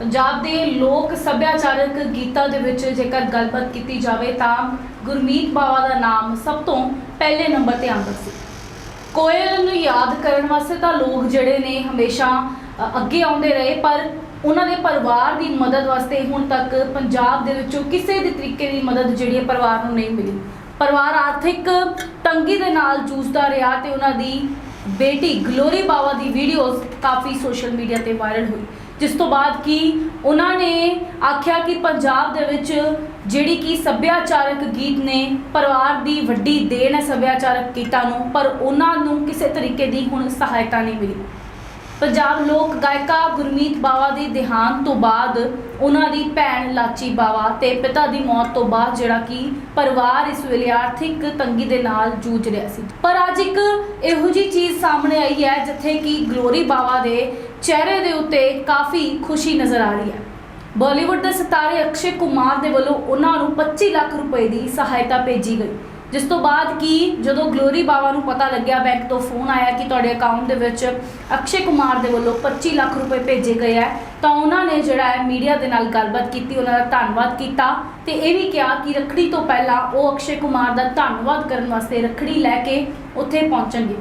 ਪੰਜਾਬ ਦੇ ਲੋਕ ਸੱਭਿਆਚਾਰਕ ਗੀਤਾਂ ਦੇ ਵਿੱਚ ਜੇਕਰ ਗੱਲਬਾਤ ਕੀਤੀ ਜਾਵੇ ਤਾਂ ਗੁਰਮੀਤ ਬਾਵਾ ਦਾ ਨਾਮ ਸਭ ਤੋਂ ਪਹਿਲੇ ਨੰਬਰ ਤੇ ਆਉਂਦਾ ਸੀ। ਕੋਇਲ ਨੂੰ ਯਾਦ ਕਰਨ ਵਾਸਤੇ ਤਾਂ ਲੋਕ ਜਿਹੜੇ ਨੇ ਹਮੇਸ਼ਾ ਅੱਗੇ ਆਉਂਦੇ ਰਹੇ, ਪਰ ਉਹਨਾਂ ਦੇ ਪਰਿਵਾਰ ਦੀ ਮਦਦ ਵਾਸਤੇ ਹੁਣ ਤੱਕ ਪੰਜਾਬ ਦੇ ਵਿੱਚੋਂ ਕਿਸੇ ਵੀ ਤਰੀਕੇ ਦੀ ਮਦਦ ਜਿਹੜੀ ਹੈ ਪਰਿਵਾਰ ਨੂੰ ਨਹੀਂ ਮਿਲੀ। ਪਰਿਵਾਰ ਆਰਥਿਕ ਤੰਗੀ ਦੇ ਨਾਲ ਜੂਝਦਾ ਰਿਹਾ ਤੇ ਉਹਨਾਂ ਦੀ ਬੇਟੀ ਗਲੋਰੀ ਬਾਵਾ ਦੀ ਵੀਡੀਓਜ਼ ਕਾਫੀ ਸੋਸ਼ਲ ਮੀਡੀਆ ਤੇ ਵਾਇਰਲ ਹੋਈ। ਜਿਸ ਤੋਂ ਬਾਅਦ ਕਿ ਉਹਨਾਂ ਨੇ ਆਖਿਆ ਕਿ ਪੰਜਾਬ ਦੇ ਵਿੱਚ ਜਿਹੜੀ ਕਿ ਸੱਭਿਆਚਾਰਕ ਗੀਤ ਨੇ, ਪਰਿਵਾਰ ਦੀ ਵੱਡੀ ਦੇਣ ਹੈ ਸੱਭਿਆਚਾਰਕ ਗੀਤਾਂ ਨੂੰ, ਪਰ ਉਹਨਾਂ ਨੂੰ ਕਿਸੇ ਤਰੀਕੇ ਦੀ ਹੁਣ ਸਹਾਇਤਾ ਨਹੀਂ ਮਿਲੀ। ਪੰਜਾਬ ਲੋਕ ਗਾਇਕਾ ਗੁਰਮੀਤ ਬਾਵਾ ਦੀ ਦੇਹਾਂਤ ਤੋਂ ਬਾਅਦ ਉਹਨਾਂ ਦੀ ਭੈਣ ਲਾਚੀ ਬਾਵਾ ਤੇ ਪਿਤਾ ਦੀ ਮੌਤ ਤੋਂ ਬਾਅਦ ਜਿਹੜਾ ਕਿ ਪਰਿਵਾਰ ਇਸ ਵੇਲੇ ਆਰਥਿਕ ਤੰਗੀ ਦੇ ਨਾਲ ਜੂਝ ਰਿਹਾ ਸੀ। ਪਰ ਅੱਜ ਇੱਕ ਇਹੋ ਜੀ ਚੀਜ਼ ਸਾਹਮਣੇ ਆਈ ਹੈ ਜਿੱਥੇ ਕਿ ਗਲੋਰੀ ਬਾਵਾ ਦੇ ਚਿਹਰੇ ਦੇ ਉੱਤੇ ਕਾਫੀ ਖੁਸ਼ੀ ਨਜ਼ਰ ਆ ਰਹੀ ਹੈ। ਬਾਲੀਵੁੱਡ ਦੇ ਸਿਤਾਰੇ ਅਕਸ਼ੇ ਕੁਮਾਰ ਦੇ ਵੱਲੋਂ ਉਹਨਾਂ ਨੂੰ 25 ਲੱਖ ਰੁਪਏ ਦੀ ਸਹਾਇਤਾ ਭੇਜੀ ਗਈ। ਜਿਸ ਤੋਂ ਬਾਅਦ ਕਿ ਜਦੋਂ ਗਲੋਰੀ ਬਾਵਾ ਨੂੰ ਪਤਾ ਲੱਗਿਆ ਬੈਂਕ ਤੋਂ ਫੋਨ ਆਇਆ ਕਿ ਤੁਹਾਡੇ ਅਕਾਊਂਟ ਦੇ ਵਿੱਚ ਅਕਸ਼ੇ ਕੁਮਾਰ ਦੇ ਵੱਲੋਂ 25 ਲੱਖ ਰੁਪਏ ਭੇਜੇ ਗਏ ਹੈ, ਤਾਂ ਉਹਨਾਂ ਨੇ ਜਿਹੜਾ ਹੈ ਮੀਡੀਆ ਦੇ ਨਾਲ ਗੱਲਬਾਤ ਕੀਤੀ, ਉਹਨਾਂ ਦਾ ਧੰਨਵਾਦ ਕੀਤਾ ਤੇ ਇਹ ਵੀ ਕਿਹਾ ਕਿ ਰੱਖੜੀ ਤੋਂ ਪਹਿਲਾਂ ਉਹ ਅਕਸ਼ੇ ਕੁਮਾਰ ਦਾ ਧੰਨਵਾਦ ਕਰਨ ਵਾਸਤੇ ਰੱਖੜੀ ਲੈ ਕੇ ਉੱਥੇ ਪਹੁੰਚਣਗੇ।